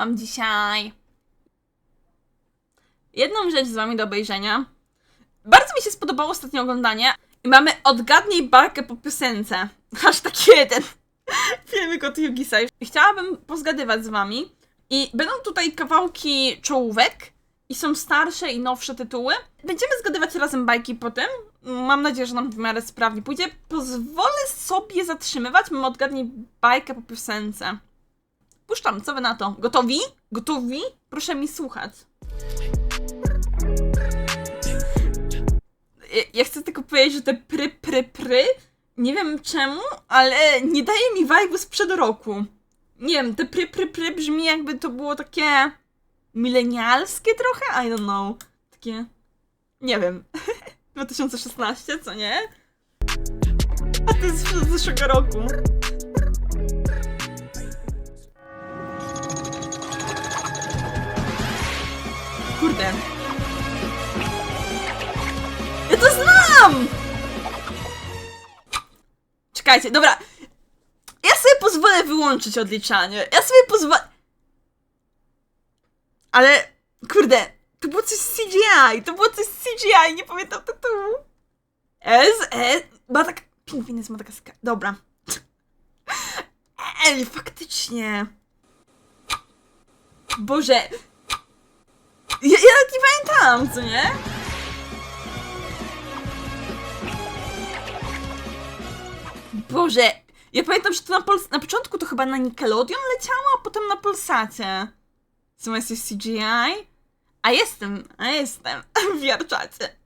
Mam dzisiaj jedną rzecz z wami do obejrzenia. Bardzo mi się spodobało ostatnie oglądanie i mamy Odgadnij bajkę po piosence. Aż taki jeden filmik od Yugisa. Chciałabym pozgadywać z wami i będą tutaj kawałki czołówek i są starsze i nowsze tytuły. Będziemy zgadywać razem bajki potem. Mam nadzieję, że nam w miarę sprawnie pójdzie. Pozwolę sobie zatrzymywać, mam odgadnij bajkę po piosence. Puszczam, co wy na to? Gotowi? Gotowi? Proszę mi słuchać. Ja- Ja chcę tylko powiedzieć, że te pry, pry, pry, nie wiem czemu, ale nie daje mi vibe sprzed roku. Nie wiem, te pry, pry, pry brzmi jakby to było takie milenialskie trochę? I don't know. Takie, nie wiem, 2016, co nie? A to jest z zeszłego roku. Ja to znam! Czekajcie, dobra. Ja sobie pozwolę wyłączyć odliczanie. Ja sobie pozwolę. Ale, kurde, to było coś z CGI. To było coś z CGI, nie pamiętam tytułu. S, E, ma tak. Pingwiny z Madagaskaru. Dobra. Ej, faktycznie. Boże. Ja, ja nawet nie pamiętałam, co nie? Boże, ja pamiętam, że to na, na początku to chyba na Nickelodeon leciało, a potem na Polsacie. Co jest CGI? A jestem, a jestem w Jarczacie.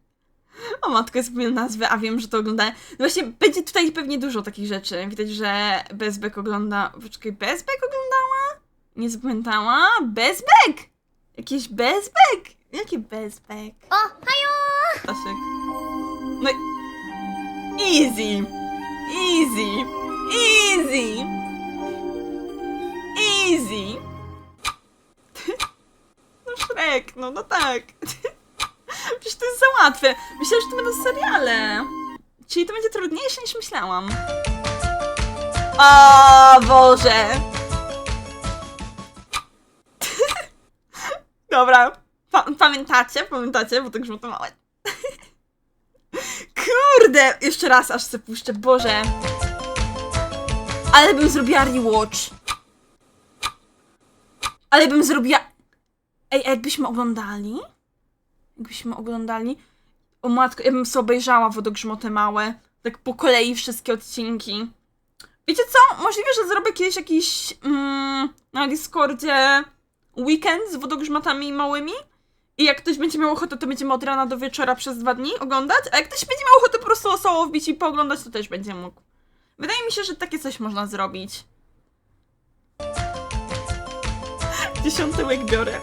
O matko, jest zapomniałam nazwę, a wiem, że to oglądałem. No właśnie, będzie tutaj pewnie dużo takich rzeczy. Widać, że Bezbek ogląda... Poczekaj, Bezbek oglądała? Nie zapamiętała? Bezbek! Jakiś Bezbek? Jaki Bezbek? O, hajo! Stasiek. No i... Easy! Easy! Easy! Easy! No Shrek, no, no tak. Przecież to jest za łatwe. Myślałam, że to będą seriale. Czyli to będzie trudniejsze niż myślałam. O Boże! Dobra. Pa pamiętacie? Pamiętacie? Bo to grzmoto małe. Kurde! Jeszcze raz aż se puszczę. Boże. Ale bym zrobiła rewatch. Ale bym zrobiła... Ej, a jakbyśmy oglądali? Jakbyśmy oglądali... O matko, ja bym sobie obejrzała Wodogrzmoty małe. Tak po kolei wszystkie odcinki. Wiecie co? Możliwe, że zrobię kiedyś jakiś mm, na Discordzie weekend z wodogrzmotami małymi. I jak ktoś będzie miał ochotę, to będziemy od rana do wieczora przez dwa dni oglądać. A jak ktoś będzie miał ochotę po prostu osobą wbić i pooglądać, to też będzie mógł. Wydaje mi się, że takie coś można zrobić. Dziesiąty łyk biorę.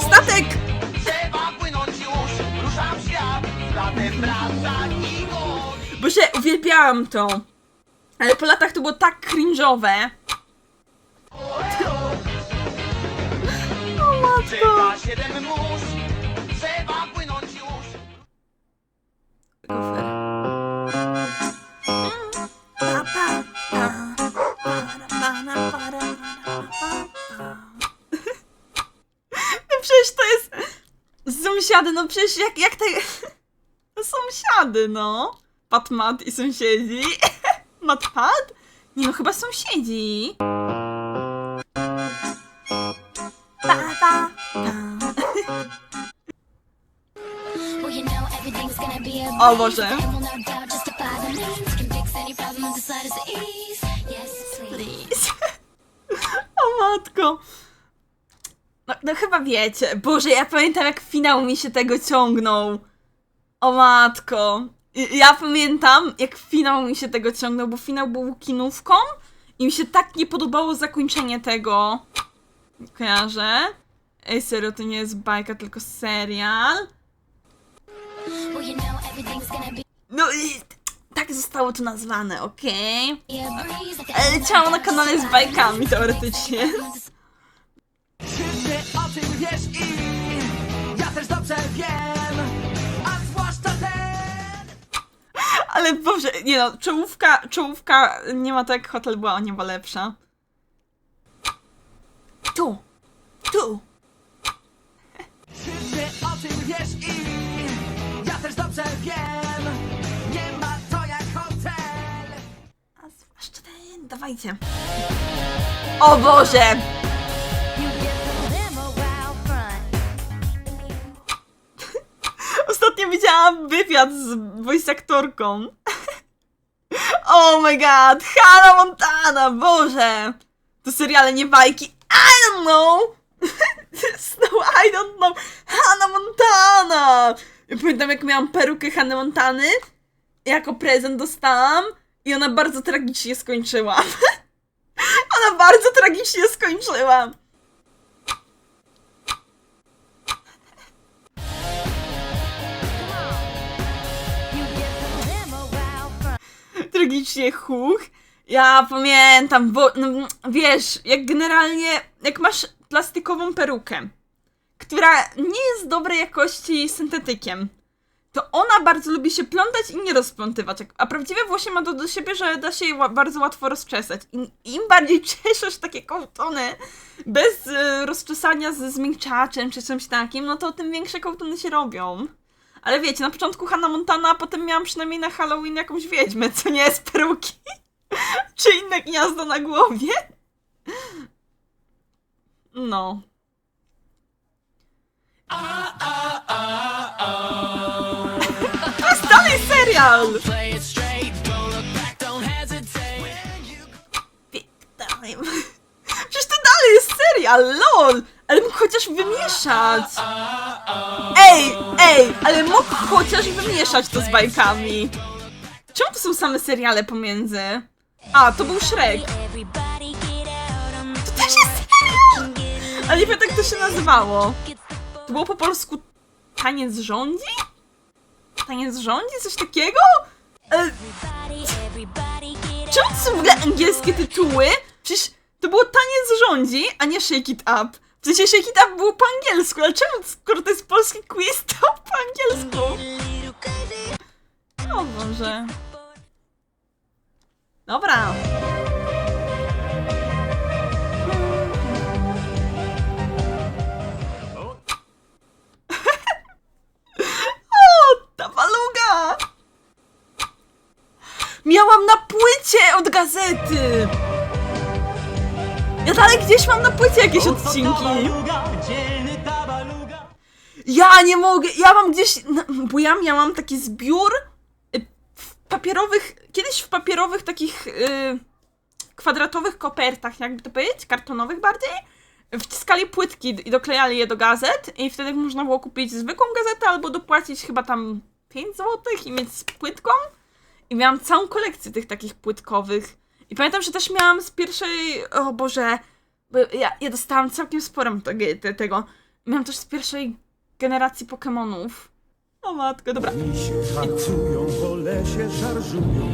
Statek! trzeba płynąć już Ruszam świat, latem wraca Bo się uwielbiałam to. Ale po latach to było tak cringe'owe. O matko. No przecież to jest sąsiady, no przecież jak, jak te... Sąsiady, no. Pat, mat i sąsiedzi. Mat, pat? Nie no, chyba sąsiedzi. Pa, pa, O Boże. No. Please. O matko. No, no chyba wiecie. Boże, ja pamiętam jak finał mi się tego ciągnął. O matko. Ja pamiętam jak finał mi się tego ciągnął, bo finał był kinówką i mi się tak nie podobało zakończenie tego. Kojarzę. Ej, serio, to nie jest bajka, tylko serial. No i tak zostało to nazwane, okej? Ale leciało na kanale z bajkami teoretycznie. Ale Boże, nie no, czołówka, czołówka nie ma tak, hotel była o niebo lepsza. Tu, tu. Czy ty o tym wiesz i ja też dobrze wiem Nie ma to jak hotel A zwłaszcza ten, dawajcie. O Boże! Widziałam wywiad z voice aktorką. Oh my god, Hannah Montana, Boże! To seriale, nie bajki. I don't know! no, I don't know. Hannah Montana! Ja pamiętam, jak miałam perukę Hannah Montany. Jako prezent dostałam i ona bardzo tragicznie skończyła. ona bardzo tragicznie skończyła. Tragicznie huch. Ja pamiętam, bo no, wiesz, jak generalnie, jak masz plastikową perukę, która nie jest dobrej jakości syntetykiem, to ona bardzo lubi się plątać i nie rozplątywać. A prawdziwe włosy ma to do siebie, że da się je bardzo łatwo rozczesać. I im bardziej czeszesz takie kołtony bez e, rozczesania ze zmiękczaczem czy czymś takim, no to tym większe kołtony się robią. Ale wiecie, na początku Hannah Montana, a potem miałam przynajmniej na Halloween jakąś wiedźmę, co nie jest peruki. czy inne gniazdo na głowie. No. To jest dalej serial! Big time. Przecież to dalej jest serial, lol! Ale mógł chociaż wymieszać. Ej, ej, ale mógł chociaż wymieszać to z bajkami. Czemu to są same seriale pomiędzy? A, to był Shrek. To też jest serial! Ale nie wiem jak to się nazywało. To było po polsku Taniec rządzi? Taniec rządzi? Coś takiego? E, czemu to są w ogóle angielskie tytuły? Przecież to było Taniec rządzi, a nie Shake It Up. W sensie Shake It było po angielsku, ale czemu, skoro to jest polski quiz, to po angielsku? O Boże. Dobra. Gdzieś mam na płycie jakieś odcinki. Ja nie mogę, ja mam gdzieś, no, bo ja miałam taki zbiór y, w papierowych, kiedyś w papierowych takich y, kwadratowych kopertach, jakby to powiedzieć, kartonowych bardziej. Wciskali płytki i doklejali je do gazet i wtedy można było kupić zwykłą gazetę albo dopłacić chyba tam 5 zł i mieć z płytką. I miałam całą kolekcję tych takich płytkowych. I pamiętam, że też miałam z pierwszej, o Boże, bo ja, ja dostałam całkiem sporą te, te, tego. Miałam też z pierwszej generacji Pokemonów. O matko, dobra. Misie harcują, po lesie szarżują.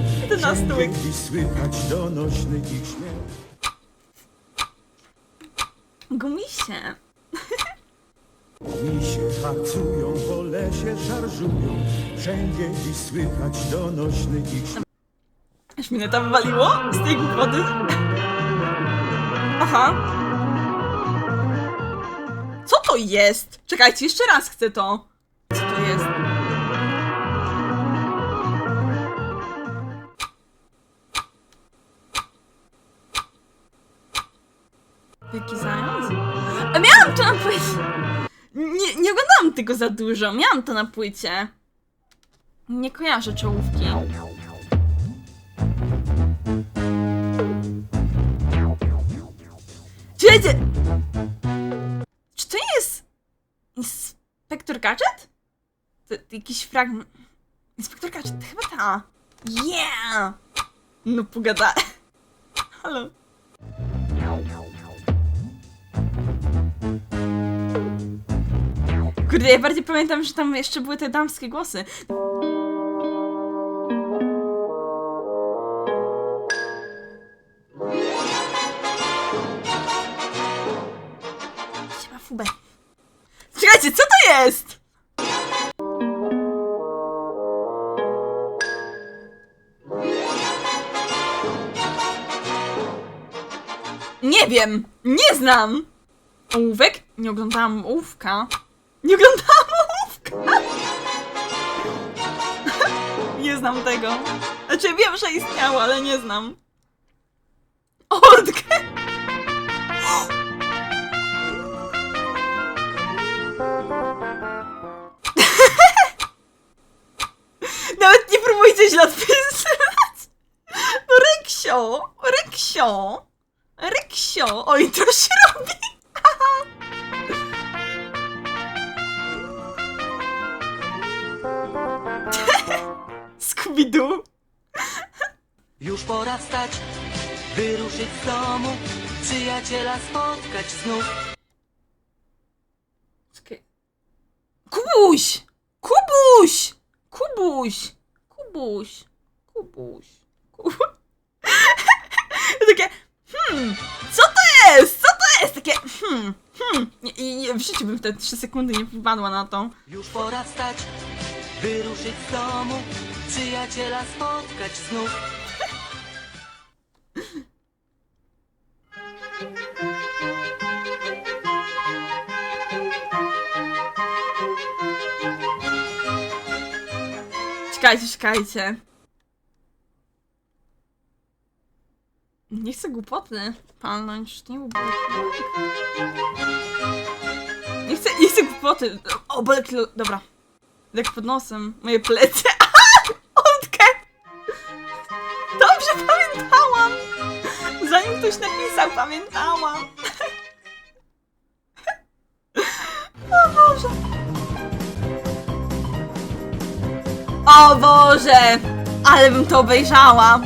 Słychać donośny ich śmiech. Gumisie. Misie harcują, po lesie szarżują. Wszędzie słychać donośny ich śmiech. Aż mnie tam waliło z tej głupoty. Aha. Co to jest? Czekajcie, jeszcze raz chcę to. Co to jest? Wielki zając? A miałam to na płycie! Nie, nie oglądałam tego za dużo, miałam to na płycie. Nie kojarzę czołówki. Czekajcie! Czy to jest Inspektor Gadget? To, to jakiś fragment... Inspektor Gadget, to chyba ta. Yeah! No pogada... Halo. Kurde, ja bardziej pamiętam, że tam jeszcze były te damskie głosy. jest? Nie wiem, nie znam. Ołówek? Nie oglądałam ołówka. Nie oglądałam ołówka! nie znam tego. Znaczy wiem, że istniało, ale nie znam. Ordka! Źle odpisywać. No Reksio! Reksio! Reksio! Oj, to się robi! Scooby-Doo! Już pora wstać, wyruszyć z domu, przyjaciela spotkać znów. Czekaj. Kubuś! Kubuś! Kubuś! Kubuś! Kubuś! Kubuś! Takie, hmm, co to jest? Co to jest? Takie, hmm, hmm. Nie, i nie, w życiu bym te 3 sekundy nie wpadła na to. Już pora wstać, wyruszyć z domu, przyjaciela spotkać znów. Czekajcie, czekajcie. Nie chcę głupoty palnąć, nie. Nie chcę, nie chcę głupoty. O, bolek, lu- dobra. Lek pod nosem, moje plecy. Odkę! Dobrze pamiętałam! Zanim ktoś napisał, pamiętałam. O Boże! Ale bym to obejrzała!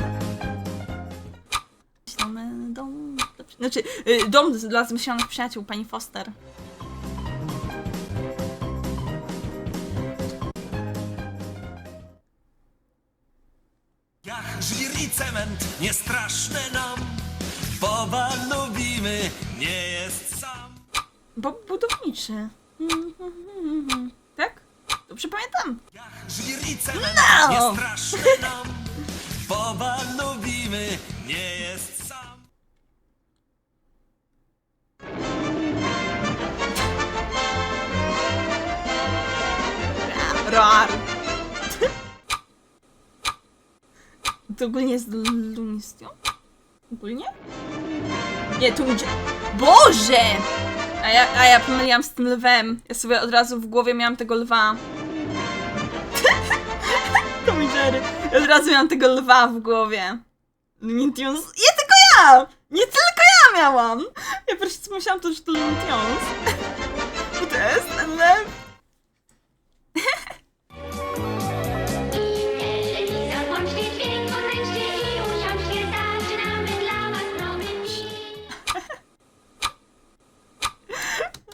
Ślony Dom... Znaczy, y, dom dla zmyślonych przyjaciół, pani Foster. Jak żwir i cement, nie straszne nam Boba lubimy, nie jest sam Bo budowniczy. Tak? Dobrze pamiętam? Jak żwir i cement, No! nie straszne nam Boba lubimy, nie jest sam Rar. To ogólnie jest Lunistio? Ogólnie? Nie, tu idzie... Boże! A ja, a ja pomyliłam z tym lwem. Ja sobie od razu w głowie miałam tego lwa. To mój Jerry. Ja od razu miałam tego lwa w głowie. Looney Tunes. Nie tylko ja! Nie tylko ja miałam! Ja pierwszy co myślałam to, że to Looney. Bo to jest ten lew.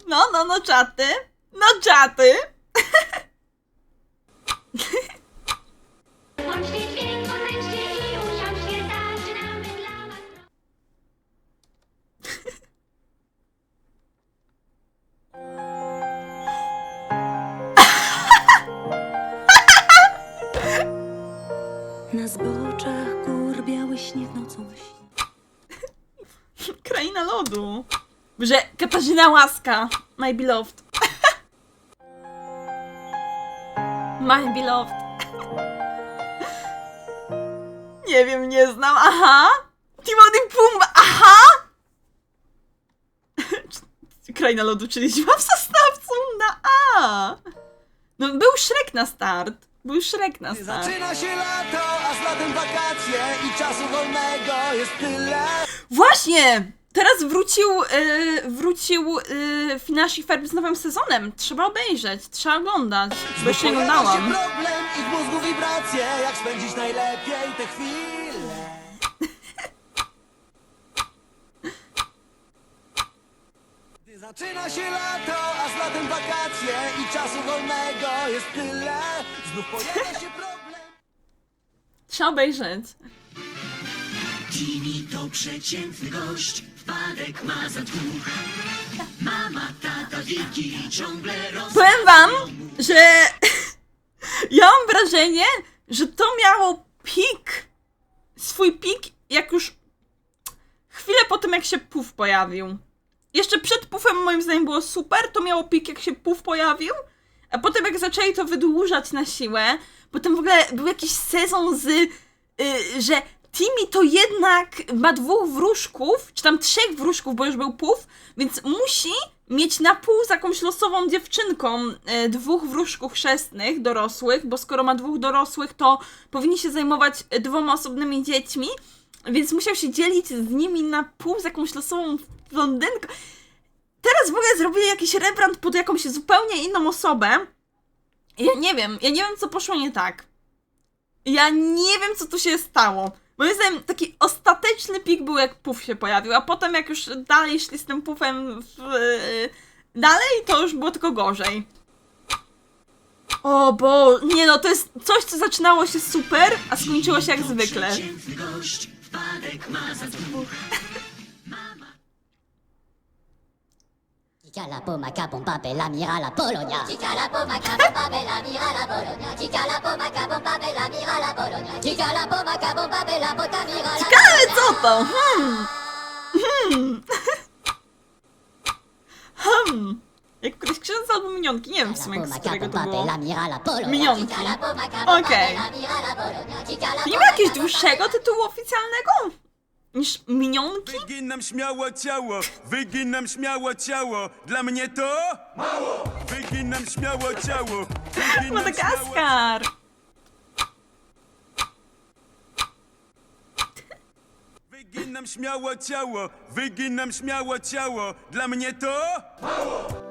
No, no, no, czaty. No, czaty. Katarzyna Łaska. My beloved. My beloved. Nie wiem, nie znam. Aha. Timothy Pumba. Aha. Kraina lodu, czyli zima w Sosnowcu na A. No, był Shrek na start. Był Shrek na start. Zaczyna się lato, a z latem wakacje i czasu wolnego jest tyle. Właśnie! Teraz wrócił, yy, wrócił yy, Finashi Ferb z nowym sezonem. Trzeba obejrzeć, trzeba oglądać, bo jeszcze nie oglądałam. problem i w mózgu wibracje, jak spędzić najlepiej te chwile. Gdy zaczyna się lato, a z latem wakacje i czasu wolnego jest tyle. Znów pojawia się problem. Trzeba obejrzeć. Jimmy to przeciętny gość, wpadek ma za dwóch. Mama, tata, wilki ciągle roz... Powiem wam, że ja mam wrażenie, że to miało pik, swój pik, jak już chwilę po tym, jak się puf pojawił. Jeszcze przed pufem moim zdaniem było super, to miało pik jak się puf pojawił, a potem jak zaczęli to wydłużać na siłę, potem w ogóle był jakiś sezon z, y, że Timmy to jednak ma dwóch wróżków, czy tam trzech wróżków, bo już był puf, więc musi mieć na pół z jakąś losową dziewczynką y, dwóch wróżków chrzestnych, dorosłych, bo skoro ma dwóch dorosłych, to powinni się zajmować dwoma osobnymi dziećmi, więc musiał się dzielić z nimi na pół z jakąś losową blondynką. Teraz w ogóle zrobili jakiś rebrand pod jakąś zupełnie inną osobę. Ja nie wiem, ja nie wiem co poszło nie tak. Ja nie wiem co tu się stało. Moim zdaniem taki ostateczny pik był jak puf się pojawił, a potem jak już dalej szli z tym pufem w, yy, dalej, to już było tylko gorzej. O bo, nie no, to jest coś co zaczynało się super, a skończyło się jak zwykle. Chica la poma capomba bella mira la Polonia. Chica la poma cabomba bella mira la Bologna. Chica la poma cabomba bella mira la Bologna. Chica la poma capomba bella bota mira la Ale co to? Hmm. Hmm. Hmm. Jak któryś księdza albo minionki, nie wiem w sumie z którego to było. Polonia. Minionki. Chica la poma cabomba Okej. To nie ma jakiegoś dłuższego tytułu oficjalnego? Niż minionki? Wyginam śmiało ciało, wyginam śmiało ciało. Dla mnie to mało. Wyginam śmiało ciało. wyginam śmiało- Madagaskar! Wyginam śmiało ciało, wyginam śmiało ciało. Dla mnie to mało.